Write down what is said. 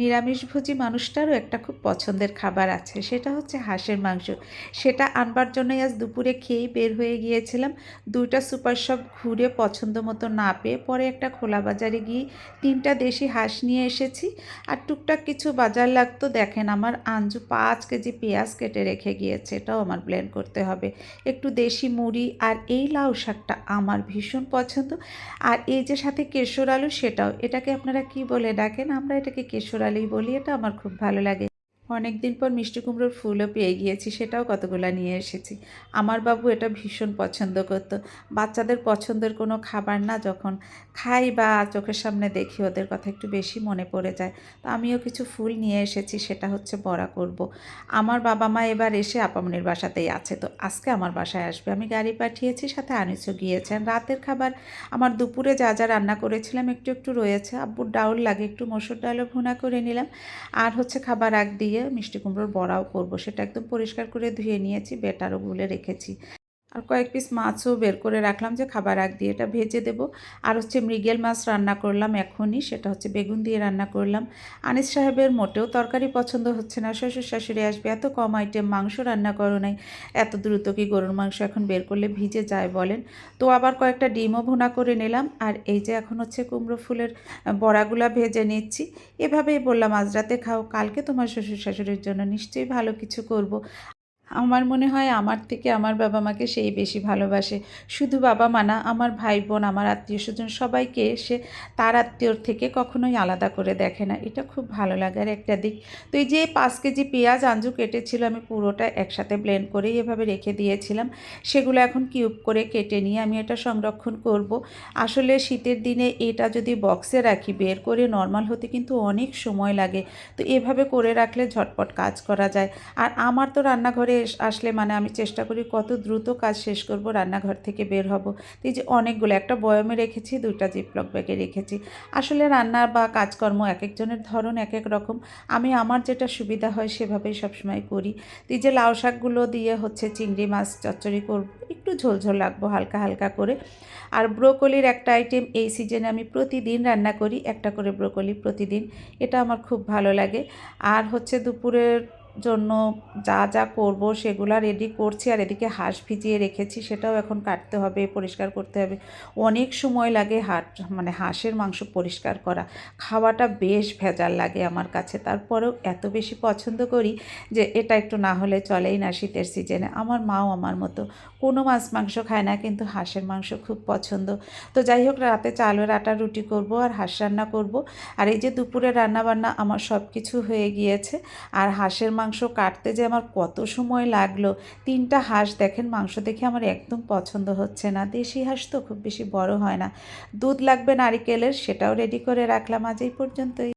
নিরামিষভোজী মানুষটারও একটা খুব পছন্দের খাবার আছে, সেটা হচ্ছে হাঁসের মাংস। সেটা আনবার জন্যই আজ দুপুরে খেয়েই বের হয়ে গিয়েছিলাম। দুইটা সুপার শপ ঘুরে পছন্দ মতো না পেয়ে পরে একটা খোলা বাজারে গিয়ে তিনটা দেশি হাঁস নিয়ে এসেছি। আর টুকটাক কিছু বাজার লাগতো, দেখেন আমার আঞ্জু পাঁচ কেজি পেঁয়াজ কেটে রেখে গিয়েছে, এটাও আমার ব্লেন্ড করতে হবে। একটু দেশি মুড়ি আর এই লাউ শাকটা আমার ভীষণ পছন্দ। আর এই যে সাথে কেশর আলু, সেটাও। এটাকে আপনারা কি বলে ডাকেন? আমরা এটাকে কেশর আলুই বলি এটা আমার খুব ভালো লাগে। অনেক দিন পর মিষ্টি কুমড়োর ফুলও পেয়ে গিয়েছি, সেটাও কতগুলো নিয়ে এসেছি। আমার বাবু এটা ভীষণ পছন্দ করতো। বাচ্চাদের পছন্দের কোনো খাবার না, যখন খাই বা চোখের সামনে দেখি ওদের কথা একটু বেশি মনে পড়ে যায়। তো আমিও কিছু ফুল নিয়ে এসেছি, সেটা হচ্ছে বড়া করব। আমার বাবা মা এবার এসে আপামনির বাসাতেই আছে, তো আজকে আমার বাসায় আসবে। আমি গাড়ি পাঠিয়েছি, সাথে আনিসও গিয়েছেন। রাতের খাবার, আমার দুপুরে যা যা রান্না করেছিলাম একটু একটু রয়েছে। আব্বুর ডাউল লাগে, একটু মসুর ডালও ভুনা করে নিলাম। আর হচ্ছে খাবার আগ দিয়ে মিষ্টি কুমড়োর বড়াও করব। সেটা একদম পরিষ্কার করে ধুয়ে নিয়েছি বেটারও গুলে রেখেছি। আর কয়েক পিস মাছও বের করে রাখলাম যে খাবার আগ দিয়ে এটা ভেজে দেব। আর হচ্ছে মৃগেল মাছ রান্না করলাম এখনই, সেটা হচ্ছে বেগুন দিয়ে রান্না করলাম। আনিস সাহেবের মোটেও তরকারি পছন্দ হচ্ছে না, শ্বশুর শাশুড়ি আসবে, এত কম আইটেম মাংস রান্না করো নাই, এত দ্রুত কি গরুর মাংস এখন বের করলে ভিজে যায় বলেন। তো আবার কয়েকটা ডিমও ভুনা করে নিলাম, আর এই যে এখন হচ্ছে কুমড়ো ফুলের বড়াগুলা ভেজে নিচ্ছি। এভাবেই বললাম, আজ রাতে খাও, কালকে তোমার শ্বশুর শাশুড়ির জন্য নিশ্চয়ই ভালো কিছু করব। আমার মনে হয় আমার থেকে আমার বাবা মাকে সেই বেশি ভালোবাসে। শুধু বাবা মা না, আমার ভাই বোন, আমার আত্মীয় স্বজন সবাইকে সে তার আত্মীয়র থেকে কখনোই আলাদা করে দেখে না। এটা খুব ভালো লাগার একটা দিক। তো এই যে পাঁচ কেজি পেঁয়াজ, আঞ্জু কেটেছিল, আমি পুরোটা একসাথে ব্লেন্ড করেই এভাবে রেখে দিয়েছিলাম। সেগুলো এখন কিউব করে কেটে নিয়ে আমি এটা সংরক্ষণ করব। আসলে শীতের দিনে এটা যদি বক্সে রাখি, বের করে নর্মাল হতে কিন্তু অনেক সময় লাগে। তো এভাবে করে রাখলে ঝটপট কাজ করা যায়। আর আমার তো রান্নাঘরে আসলে মানে আমি চেষ্টা করি কত দ্রুত কাজ শেষ করব, রান্নাঘর থেকে বের হব। এই যে অনেকগুলো, একটা বয়মে রেখেছি, দুইটা জিপলক ব্যাগে রেখেছি। আসলে রান্না বা কাজকর্ম এক একজনের ধরন এক এক রকম। আমি আমার যেটা সুবিধা হয় সেভাবেই সবসময় করি। এই যে লাউ শাকগুলো দিয়ে হচ্ছে চিংড়ি মাছ, চচ্চড়ি করব, একটু ঝোলঝোল রাখব হালকা হালকা করে। আর ব্রোকলির একটা আইটেম এই সিজনে আমি প্রতিদিন রান্না করি, একটা করে ব্রোকলি প্রতিদিন। এটা আমার খুব ভালো লাগে। আর হচ্ছে দুপুরের জন্য যা যা করব সেগুলো রেডি করছি আর এদিকে হাঁস ভিজিয়ে রেখেছি, সেটাও এখন কাটতে হবে, পরিষ্কার করতে হবে। অনেক সময় লাগে হাট মানে হাঁসের মাংস পরিষ্কার করা। খাওয়াটা বেশ ভেজাল লাগে আমার কাছে। তারপরেও এত বেশি পছন্দ করি যে এটা একটু না হলে চলেই না শীতের সিজনে আমার মাও আমার মতো। কোনো মাছ মাংস খায় না, কিন্তু হাঁসের মাংস খুব পছন্দ। তো যাই হোক, রাতে চালের আটা, রুটি করব আর হাঁস রান্না করব। আর এই যে দুপুরে রান্না বান্না আমার সব কিছু হয়ে গিয়েছে। আর হাঁসের মাংস কাটতে যে আমার কত সময় লাগল। তিনটা হাঁস দেখেন, মাংস দেখে আমার একদম পছন্দ হচ্ছে না। দেশি হাঁস তো খুব বেশি বড় হয় না। দুধ লাগবে নারিকেলের, সেটাও রেডি করে রাখলাম আজ এই পর্যন্তই।